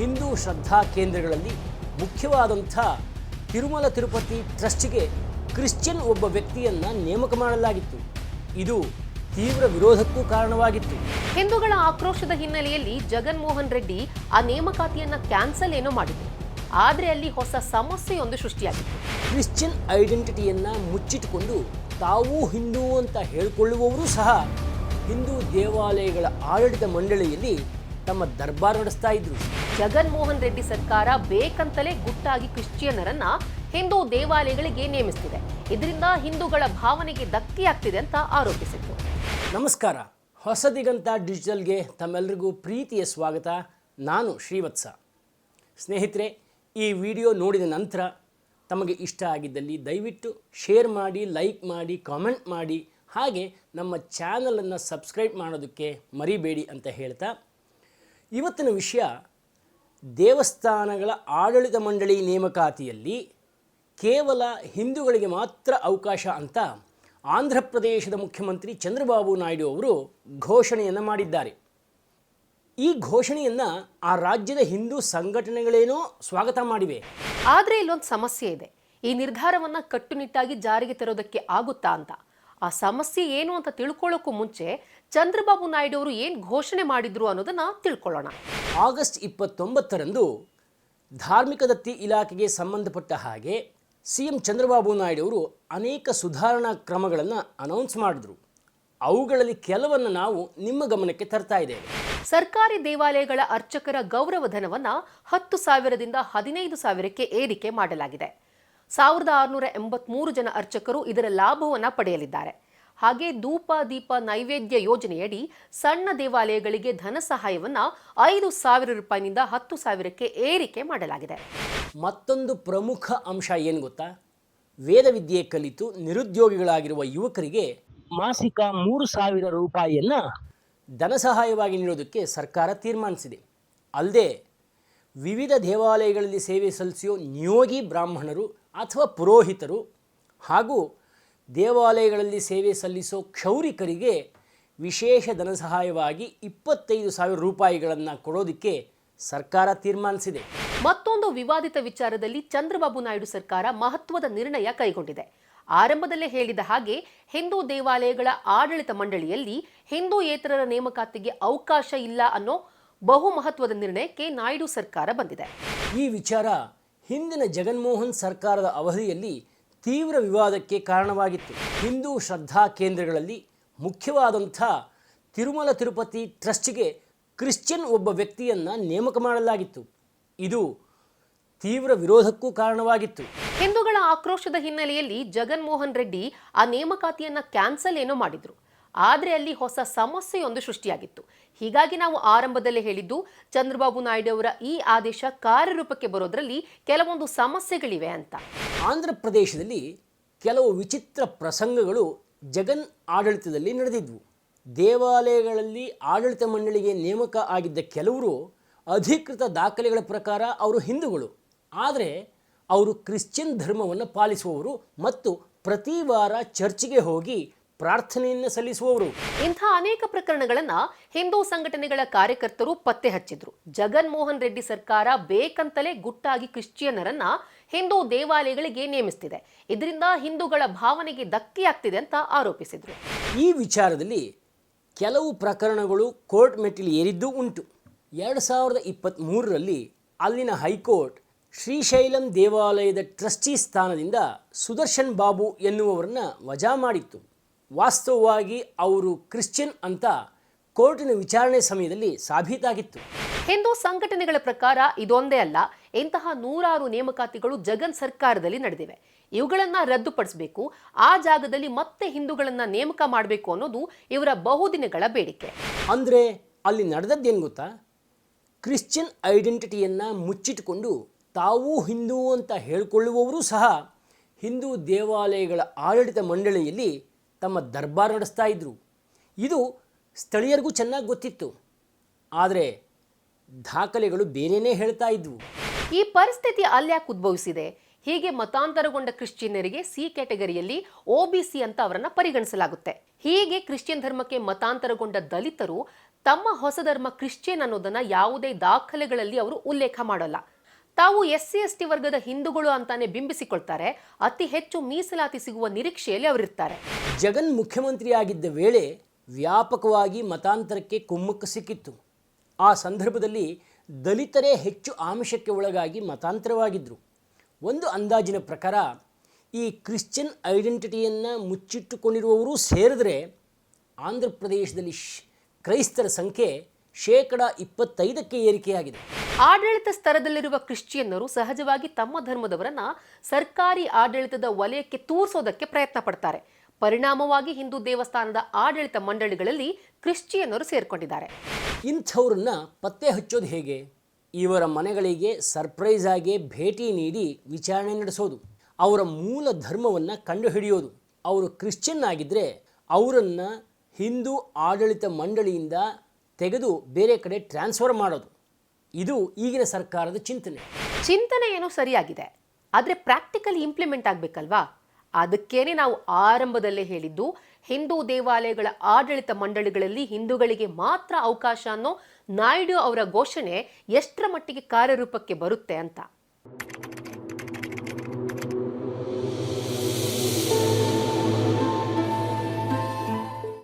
ಹಿಂದೂ ಶ್ರದ್ಧಾ ಕೇಂದ್ರಗಳಲ್ಲಿ ಮುಖ್ಯವಾದಂಥ ತಿರುಮಲ ತಿರುಪತಿ ಟ್ರಸ್ಟ್ಗೆ ಕ್ರಿಶ್ಚಿಯನ್ ಒಬ್ಬ ವ್ಯಕ್ತಿಯನ್ನು ನೇಮಕ ಮಾಡಲಾಗಿತ್ತು. ಇದು ತೀವ್ರ ವಿರೋಧಕ್ಕೂ ಕಾರಣವಾಗಿತ್ತು. ಹಿಂದೂಗಳ ಆಕ್ರೋಶದ ಹಿನ್ನೆಲೆಯಲ್ಲಿ ಜಗನ್ಮೋಹನ್ ರೆಡ್ಡಿ ಆ ನೇಮಕಾತಿಯನ್ನು ಕ್ಯಾನ್ಸಲ್ ಏನೋ ಮಾಡಿದ್ರು. ಆದರೆ ಅಲ್ಲಿ ಹೊಸ ಸಮಸ್ಯೆಯೊಂದು ಸೃಷ್ಟಿಯಾಗಿತ್ತು. ಕ್ರಿಶ್ಚಿಯನ್ ಐಡೆಂಟಿಟಿಯನ್ನು ಮುಚ್ಚಿಟ್ಟುಕೊಂಡು ತಾವೂ ಹಿಂದೂ ಅಂತ ಹೇಳಿಕೊಳ್ಳುವವರು ಸಹ ಹಿಂದೂ ದೇವಾಲಯಗಳ ಆಡಳಿತ ಮಂಡಳಿಯಲ್ಲಿ ತಮ್ಮ ದರ್ಬಾರ್ ನಡೆಸ್ತಾ ಇದ್ರು. ಜಗನ್ಮೋಹನ್ ರೆಡ್ಡಿ ಸರ್ಕಾರ ಬೇಕಂತಲೇ ಗುಟ್ಟಾಗಿ ಕ್ರಿಶ್ಚಿಯನ್ನರನ್ನ ಹಿಂದೂ ದೇವಾಲಯಗಳಿಗೆ ನೇಮಿಸುತ್ತಿದೆ ಇದರಿಂದ ಹಿಂದೂಗಳ ಭಾವನೆಗೆ ಧಕ್ಕೆಯಾಗ್ತಿದೆ ಅಂತ ಆರೋಪಿಸಿತ್ತು ನಮಸ್ಕಾರ. ಹೊಸದಿಗಂತ ಡಿಜಿಟಲ್ಗೆ ತಮ್ಮೆಲ್ಲರಿಗೂ ಪ್ರೀತಿಯ ಸ್ವಾಗತ. ನಾನು ಶ್ರೀವತ್ಸ. ಸ್ನೇಹಿತರೆ, ಈ ವಿಡಿಯೋ ನೋಡಿದ ನಂತರ ತಮಗೆ ಇಷ್ಟ ಆಗಿದ್ದಲ್ಲಿ ದಯವಿಟ್ಟು ಶೇರ್ ಮಾಡಿ, ಲೈಕ್ ಮಾಡಿ, ಕಾಮೆಂಟ್ ಮಾಡಿ. ಹಾಗೆ ನಮ್ಮ ಚಾನಲನ್ನು ಸಬ್ಸ್ಕ್ರೈಬ್ ಮಾಡೋದಕ್ಕೆ ಮರಿಬೇಡಿ ಅಂತ ಹೇಳ್ತಾ. ಇವತ್ತಿನ ವಿಷಯ ದೇವಸ್ಥಾನಗಳ ಆಡಳಿತ ಮಂಡಳಿ ನೇಮಕಾತಿಯಲ್ಲಿ ಕೇವಲ ಹಿಂದೂಗಳಿಗೆ ಮಾತ್ರ ಅವಕಾಶ ಅಂತ ಆಂಧ್ರ ಪ್ರದೇಶದ ಮುಖ್ಯಮಂತ್ರಿ ಚಂದ್ರಬಾಬು ನಾಯ್ಡು ಅವರು ಘೋಷಣೆಯನ್ನು ಮಾಡಿದ್ದಾರೆ. ಈ ಘೋಷಣೆಯನ್ನು ಆ ರಾಜ್ಯದ ಹಿಂದೂ ಸಂಘಟನೆಗಳೇನೋ ಸ್ವಾಗತ ಮಾಡಿವೆ. ಆದರೆ ಇಲ್ಲೊಂದು ಸಮಸ್ಯೆ ಇದೆ. ಈ ನಿರ್ಧಾರವನ್ನು ಕಟ್ಟುನಿಟ್ಟಾಗಿ ಜಾರಿಗೆ ತರೋದಕ್ಕೆ ಆಗುತ್ತಾ ಅಂತ. ಆ ಸಮಸ್ಯೆ ಏನು ಅಂತ ತಿಳ್ಕೊಳ್ಳೋಕ್ಕೂ ಮುಂಚೆ ಚಂದ್ರಬಾಬು ನಾಯ್ಡು ಅವರು ಏನು ಘೋಷಣೆ ಮಾಡಿದ್ರು ಅನ್ನೋದನ್ನು ತಿಳ್ಕೊಳ್ಳೋಣ. ಆಗಸ್ಟ್ ಇಪ್ಪತ್ತೊಂಬತ್ತರಂದು ಧಾರ್ಮಿಕ ದತ್ತಿ ಇಲಾಖೆಗೆ ಸಂಬಂಧಪಟ್ಟ ಹಾಗೆ ಸಿ ಎಂ ಚಂದ್ರಬಾಬು ನಾಯ್ಡು ಅವರು ಅನೇಕ ಸುಧಾರಣಾ ಕ್ರಮಗಳನ್ನು ಅನೌನ್ಸ್ ಮಾಡಿದ್ರು. ಅವುಗಳಲ್ಲಿ ಕೆಲವನ್ನು ನಾವು ನಿಮ್ಮ ಗಮನಕ್ಕೆ ತರ್ತಾ ಇದ್ದೇವೆ. ಸರ್ಕಾರಿ ದೇವಾಲಯಗಳ ಅರ್ಚಕರ ಗೌರವಧನವನ್ನು ಹತ್ತು ಸಾವಿರದಿಂದ ಹದಿನೈದು ಸಾವಿರಕ್ಕೆ ಏರಿಕೆ ಮಾಡಲಾಗಿದೆ. ಸಾವಿರದ ಆರುನೂರ ಎಂಬತ್ಮೂರು ಜನ ಅರ್ಚಕರು ಇದರ ಲಾಭವನ್ನು ಪಡೆಯಲಿದ್ದಾರೆ. ಹಾಗೆ ಧೂಪ, ದೀಪ, ನೈವೇದ್ಯ ಯೋಜನೆಯಡಿ ಸಣ್ಣ ದೇವಾಲಯಗಳಿಗೆ ಧನ ಸಹಾಯವನ್ನ ಐದು ಸಾವಿರ ರೂಪಾಯಿನಿಂದ ಹತ್ತು ಸಾವಿರಕ್ಕೆ ಏರಿಕೆ ಮಾಡಲಾಗಿದೆ. ಮತ್ತೊಂದು ಪ್ರಮುಖ ಅಂಶ ಏನು ಗೊತ್ತಾ? ವೇದವಿದ್ಯೆ ಕಲಿತು ನಿರುದ್ಯೋಗಿಗಳಾಗಿರುವ ಯುವಕರಿಗೆ ಮಾಸಿಕ ಮೂರು ಸಾವಿರ ರೂಪಾಯಿಯನ್ನು ಧನ ಸಹಾಯವಾಗಿ ನೀಡೋದಕ್ಕೆ ಸರ್ಕಾರ ತೀರ್ಮಾನಿಸಿದೆ. ಅಲ್ಲದೆ ವಿವಿಧ ದೇವಾಲಯಗಳಲ್ಲಿ ಸೇವೆ ಸಲ್ಲಿಸೋ ನಿಯೋಗಿ ಬ್ರಾಹ್ಮಣರು ಅಥವಾ ಪುರೋಹಿತರು ಹಾಗೂ ದೇವಾಲಯಗಳಲ್ಲಿ ಸೇವೆ ಸಲ್ಲಿಸೋ ಕ್ಷೌರಿಕರಿಗೆ ವಿಶೇಷ ಧನ ಸಹಾಯವಾಗಿ ಇಪ್ಪತ್ತೈದು ಸಾವಿರ ರೂಪಾಯಿಗಳನ್ನು ಕೊಡೋದಕ್ಕೆ ಸರ್ಕಾರ ತೀರ್ಮಾನಿಸಿದೆ. ಮತ್ತೊಂದು ವಿವಾದಿತ ವಿಚಾರದಲ್ಲಿ ಚಂದ್ರಬಾಬು ನಾಯ್ಡು ಸರ್ಕಾರ ಮಹತ್ವದ ನಿರ್ಣಯ ಕೈಗೊಂಡಿದೆ. ಆರಂಭದಲ್ಲೇ ಹೇಳಿದ ಹಾಗೆ ಹಿಂದೂ ದೇವಾಲಯಗಳ ಆಡಳಿತ ಮಂಡಳಿಯಲ್ಲಿ ಹಿಂದೂಯೇತರರ ನೇಮಕಾತಿಗೆ ಅವಕಾಶ ಇಲ್ಲ ಅನ್ನೋ ಬಹು ಮಹತ್ವದ ನಿರ್ಣಯಕ್ಕೆ ನಾಯ್ಡು ಸರ್ಕಾರ ಬಂದಿದೆ. ಈ ವಿಚಾರ ಹಿಂದಿನ ಜಗನ್ಮೋಹನ್ ಸರ್ಕಾರದ ಅವಧಿಯಲ್ಲಿ ತೀವ್ರ ವಿವಾದಕ್ಕೆ ಕಾರಣವಾಗಿತ್ತು. ಹಿಂದೂ ಶ್ರದ್ಧಾ ಕೇಂದ್ರಗಳಲ್ಲಿ ಮುಖ್ಯವಾದಂಥ ತಿರುಮಲ ತಿರುಪತಿ ಟ್ರಸ್ಟ್ಗೆ ಕ್ರಿಶ್ಚಿಯನ್ ಒಬ್ಬ ವ್ಯಕ್ತಿಯನ್ನು ನೇಮಕ ಮಾಡಲಾಗಿತ್ತು. ಇದು ತೀವ್ರ ವಿರೋಧಕ್ಕೂ ಕಾರಣವಾಗಿತ್ತು. ಹಿಂದೂಗಳ ಆಕ್ರೋಶದ ಹಿನ್ನೆಲೆಯಲ್ಲಿ ಜಗನ್ಮೋಹನ್ ರೆಡ್ಡಿ ಆ ನೇಮಕಾತಿಯನ್ನು ಕ್ಯಾನ್ಸಲ್ ಏನೋ ಮಾಡಿದ್ರು. ಆದ್ರೆ ಅಲ್ಲಿ ಹೊಸ ಸಮಸ್ಯೆಯೊಂದು ಸೃಷ್ಟಿಯಾಗಿತ್ತು. ಹೀಗಾಗಿ ನಾವು ಆರಂಭದಲ್ಲೇ ಹೇಳಿದ್ದು, ಚಂದ್ರಬಾಬು ನಾಯ್ಡು ಅವರ ಈ ಆದೇಶ ಕಾರ್ಯರೂಪಕ್ಕೆ ಬರೋದರಲ್ಲಿ ಕೆಲವೊಂದು ಸಮಸ್ಯೆಗಳಿವೆ ಅಂತ. ಆಂಧ್ರ ಪ್ರದೇಶದಲ್ಲಿ ಕೆಲವು ವಿಚಿತ್ರ ಪ್ರಸಂಗಗಳು ಜಗನ್ ಆಡಳಿತದಲ್ಲಿ ನಡೆದಿದ್ವು. ದೇವಾಲಯಗಳಲ್ಲಿ ಆಡಳಿತ ಮಂಡಳಿಗೆ ನೇಮಕ ಆಗಿದ್ದ ಕೆಲವರು ಅಧಿಕೃತ ದಾಖಲೆಗಳ ಪ್ರಕಾರ ಅವರು ಹಿಂದೂಗಳು. ಆದರೆ ಅವರು ಕ್ರಿಶ್ಚಿಯನ್ ಧರ್ಮವನ್ನು ಪಾಲಿಸುವವರು ಮತ್ತು ಪ್ರತಿ ವಾರ ಚರ್ಚ್ಗೆ ಹೋಗಿ ಪ್ರಾರ್ಥನೆಯನ್ನು ಸಲ್ಲಿಸುವವರು. ಇಂಥ ಅನೇಕ ಪ್ರಕರಣಗಳನ್ನು ಹಿಂದೂ ಸಂಘಟನೆಗಳ ಕಾರ್ಯಕರ್ತರು ಪತ್ತೆ ಹಚ್ಚಿದ್ರು. ಜಗನ್ಮೋಹನ್ ರೆಡ್ಡಿ ಸರ್ಕಾರ ಬೇಕಂತಲೇ ಗುಟ್ಟಾಗಿ ಕ್ರಿಶ್ಚಿಯನ್ನರನ್ನ ಹಿಂದೂ ದೇವಾಲಯಗಳಿಗೆ ನೇಮಿಸ್ತಿದೆ. ಇದರಿಂದ ಹಿಂದೂಗಳ ಭಾವನೆಗೆ ಧಕ್ಕೆಯಾಗ್ತಿದೆ ಅಂತ ಆರೋಪಿಸಿದ್ರು. ಈ ವಿಚಾರದಲ್ಲಿ ಕೆಲವು ಪ್ರಕರಣಗಳು ಕೋರ್ಟ್ ಮೆಟ್ಟಿಲು ಏರಿದ್ದು ಉಂಟು. ಎರಡು ಸಾವಿರದ ಇಪ್ಪತ್ತ್ಮೂರರಲ್ಲಿ ಅಲ್ಲಿನ ಹೈಕೋರ್ಟ್ ಶ್ರೀಶೈಲಂ ದೇವಾಲಯದ ಟ್ರಸ್ಟಿ ಸ್ಥಾನದಿಂದ ಸುದರ್ಶನ್ ಬಾಬು ಎನ್ನುವವರನ್ನು ವಜಾ ಮಾಡಿತ್ತು. ವಾಸ್ತವವಾಗಿ ಅವರು ಕ್ರಿಶ್ಚಿಯನ್ ಅಂತ ಕೋರ್ಟಿನ ವಿಚಾರಣೆ ಸಮಯದಲ್ಲಿ ಸಾಬೀತಾಗಿತ್ತು. ಹಿಂದೂ ಸಂಘಟನೆಗಳ ಪ್ರಕಾರ ಇದೊಂದೇ ಅಲ್ಲ ಇಂತಹ ನೂರಾರು ನೇಮಕಾತಿಗಳು ಜಗನ್ ಸರ್ಕಾರದಲ್ಲಿ ನಡೆದಿವೆ. ಇವುಗಳನ್ನ ರದ್ದುಪಡಿಸಬೇಕು ಆ ಜಾಗದಲ್ಲಿ ಮತ್ತೆ ಹಿಂದೂಗಳನ್ನ ನೇಮಕ ಮಾಡಬೇಕು ಅನ್ನೋದು ಇವರ ಬಹುದಿನಗಳ ಬೇಡಿಕೆ. ಅಂದರೆ ಅಲ್ಲಿ ನಡೆದದ್ದೇನು ಗೊತ್ತಾ? ಕ್ರಿಶ್ಚಿಯನ್ ಐಡೆಂಟಿಟಿಯನ್ನು ಮುಚ್ಚಿಟ್ಟುಕೊಂಡು ತಾವೂ ಹಿಂದೂ ಅಂತ ಹೇಳಿಕೊಳ್ಳುವವರು ಸಹ ಹಿಂದೂ ದೇವಾಲಯಗಳ ಆಡಳಿತ ಮಂಡಳಿಯಲ್ಲಿ ತಮ್ಮ ದರ್ಬಾರ್ ನಡೆಸ್ತಾ ಇದ್ದರು ಇದು ಸ್ಥಳೀಯರಿಗೂ ಚೆನ್ನಾಗಿ ಗೊತ್ತಿತ್ತು. ಆದರೆ ದಾಖಲೆಗಳು ಬೇರೆಯೇ ಹೇಳ್ತಾ ಇದ್ವು. ಈ ಪರಿಸ್ಥಿತಿ ಅಲ್ಯಾಕೆ ಉದ್ಭವಿಸಿದೆ. ಹೀಗೆ ಮತಾಂತರಗೊಂಡ ಕ್ರಿಶ್ಚಿಯನ್ನರಿಗೆ ಸಿ ಕ್ಯಾಟಗರಿಯಲ್ಲಿ ಒಬಿಸಿ ಅಂತ ಅವರನ್ನ ಪರಿಗಣಿಸಲಾಗುತ್ತೆ. ಹೀಗೆ ಕ್ರಿಶ್ಚಿಯನ್ ಧರ್ಮಕ್ಕೆ ಮತಾಂತರಗೊಂಡ ದಲಿತರು ತಮ್ಮ ಹೊಸ ಧರ್ಮ ಕ್ರಿಶ್ಚಿಯನ್ ಅನ್ನೋದನ್ನ ಯಾವುದೇ ದಾಖಲೆಗಳಲ್ಲಿ ಅವರು ಉಲ್ಲೇಖ ಮಾಡಲ್ಲ. ತಾವು ಎಸ್ ಸಿ ಎಸ್ ಟಿ ವರ್ಗದ ಹಿಂದೂಗಳು ಅಂತಾನೆ ಬಿಂಬಿಸಿಕೊಳ್ತಾರೆ. ಅತಿ ಹೆಚ್ಚು ಮೀಸಲಾತಿ ಸಿಗುವ ನಿರೀಕ್ಷೆಯಲ್ಲಿ ಅವರಿರ್ತಾರೆ. ಜಗನ್ ಮುಖ್ಯಮಂತ್ರಿಯಾಗಿದ್ದ ವೇಳೆ ವ್ಯಾಪಕವಾಗಿ ಮತಾಂತರಕ್ಕೆ ಕುಮ್ಮಕ್ಕು ಸಿಕ್ಕಿತ್ತು. ಆ ಸಂದರ್ಭದಲ್ಲಿ ದಲಿತರೇ ಹೆಚ್ಚು ಆಮಿಷಕ್ಕೆ ಒಳಗಾಗಿ ಮತಾಂತರವಾಗಿದ್ದರು ಒಂದು ಅಂದಾಜಿನ ಪ್ರಕಾರ, ಈ ಕ್ರಿಶ್ಚಿಯನ್ ಐಡೆಂಟಿಟಿಯನ್ನು ಮುಚ್ಚಿಟ್ಟುಕೊಂಡಿರುವವರು ಸೇರಿದ್ರೆ ಆಂಧ್ರ ಪ್ರದೇಶದಲ್ಲಿ ಶ್- ಕ್ರೈಸ್ತರ ಸಂಖ್ಯೆ ಶೇಕಡ ಇಪ್ಪತ್ತೈದಕ್ಕೆ ಏರಿಕೆಯಾಗಿದೆ. ಆಡಳಿತ ಸ್ತರದಲ್ಲಿರುವ ಕ್ರಿಶ್ಚಿಯನ್ನರು ಸಹಜವಾಗಿ ತಮ್ಮ ಧರ್ಮದವರನ್ನ ಸರ್ಕಾರಿ ಆಡಳಿತದ ವಲಯಕ್ಕೆ ತೂರಿಸೋದಕ್ಕೆ ಪ್ರಯತ್ನ ಪಡ್ತಾರೆ. ಪರಿಣಾಮವಾಗಿ ಹಿಂದೂ ದೇವಸ್ಥಾನದ ಆಡಳಿತ ಮಂಡಳಿಗಳಲ್ಲಿ ಕ್ರಿಶ್ಚಿಯನ್ನರು ಸೇರ್ಕೊಂಡಿದ್ದಾರೆ. ಇಂಥವ್ರನ್ನ ಪತ್ತೆ ಹಚ್ಚೋದು ಹೇಗೆ? ಇವರ ಮನೆಗಳಿಗೆ ಸರ್ಪ್ರೈಸ್ ಆಗಿ ಭೇಟಿ ನೀಡಿ ವಿಚಾರಣೆ ನಡೆಸೋದು. ಅವರ ಮೂಲ ಧರ್ಮವನ್ನು ಕಂಡುಹಿಡಿಯೋದು. ಅವರು ಕ್ರಿಶ್ಚಿಯನ್ ಆಗಿದ್ದರೆ ಅವರನ್ನು ಹಿಂದೂ ಆಡಳಿತ ಮಂಡಳಿಯಿಂದ ತೆಗೆದು ಬೇರೆ ಕಡೆ ಟ್ರಾನ್ಸ್ಫರ್ ಮಾಡೋದು. ಇದು ಈಗಿನ ಸರ್ಕಾರದ ಚಿಂತನೆ. ಚಿಂತನೆ ಏನೋ ಸರಿಯಾಗಿದೆ. ಆದರೆ ಪ್ರಾಕ್ಟಿಕಲಿ ಇಂಪ್ಲಿಮೆಂಟ್ ಆಗಬೇಕಲ್ವಾ? ಅದಕ್ಕೇನೆ ನಾವು ಆರಂಭದಲ್ಲೇ ಹೇಳಿದ್ದು, ಹಿಂದೂ ದೇವಾಲಯಗಳ ಆಡಳಿತ ಮಂಡಳಿಗಳಲ್ಲಿ ಹಿಂದೂಗಳಿಗೆ ಮಾತ್ರ ಅವಕಾಶ ಅನ್ನೋ ನಾಯ್ಡು ಅವರ ಘೋಷಣೆ ಎಷ್ಟರ ಮಟ್ಟಿಗೆ ಕಾರ್ಯರೂಪಕ್ಕೆ ಬರುತ್ತೆ ಅಂತ.